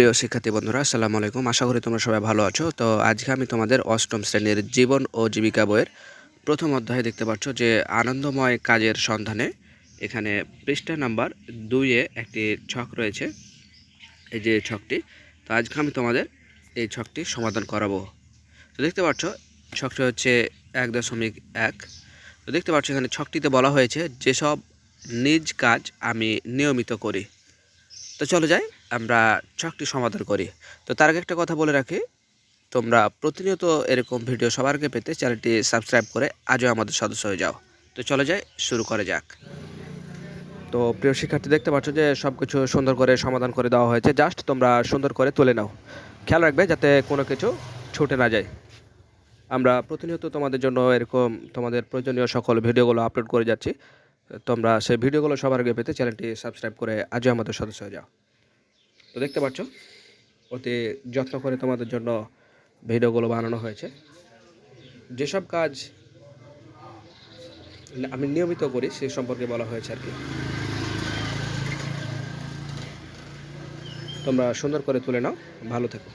প্রিয় শিক্ষার্থী বন্ধুরা, আসসালামু আলাইকুম। আশা করি তোমরা সবাই ভালো আছো। তো আজকে আমি তোমাদের অষ্টম শ্রেণির জীবন ও জীবিকা বইয়ের প্রথম অধ্যায়ে দেখতে পাচ্ছ যে আনন্দময় কাজের সন্ধানে এখানে পৃষ্ঠা নাম্বার দুইয়ে একটি ছক রয়েছে। এই যে ছকটি, তো আজকে আমি তোমাদের এই ছকটি সমাধান করাবো। তো দেখতে পাচ্ছ, ছকটি হচ্ছে এক দশমিক এক। তো দেখতে পাচ্ছ এখানে ছকটিতে বলা হয়েছে, যেসব নিজ কাজ আমি নিয়মিত করি তো চলো যাই, আমরা ছকটি সমাধান করি। তো তার আগে একটা কথা বলে রাখি, তোমরা প্রতিনিয়ত এরকম ভিডিও সবার আগে পেতে চ্যানেলটি সাবস্ক্রাইব করে আজও আমাদের সদস্য হয়ে যাও। তো চলো যাই, শুরু করে যাক। তো প্রিয় শিক্ষার্থী, দেখতে পাচ্ছ যে সব কিছু সুন্দর করে সমাধান করে দেওয়া হয়েছে। জাস্ট তোমরা সুন্দর করে তুলে নাও। খেয়াল রাখবে যাতে কোনো কিছু ছুটে না যায়। আমরা প্রতিনিয়ত তোমাদের জন্য এরকম তোমাদের প্রয়োজনীয় সকল ভিডিওগুলো আপলোড করে যাচ্ছি। তোমরা সেই ভিডিওগুলো সবার আগে পেতে চ্যানেলটি সাবস্ক্রাইব করে আজও আমাদের সদস্য হয়ে যাও। তো দেখতে পাচ্ছ, অতি যত্ন করে তোমাদের জন্য ভিডিওগুলো বানানো হয়েছে। যেসব কাজ আমি নিয়মিত করি সে সম্পর্কে বলা হয়েছে আর কি। তোমরা সুন্দর করে তুলে নাও, ভালো থেকো।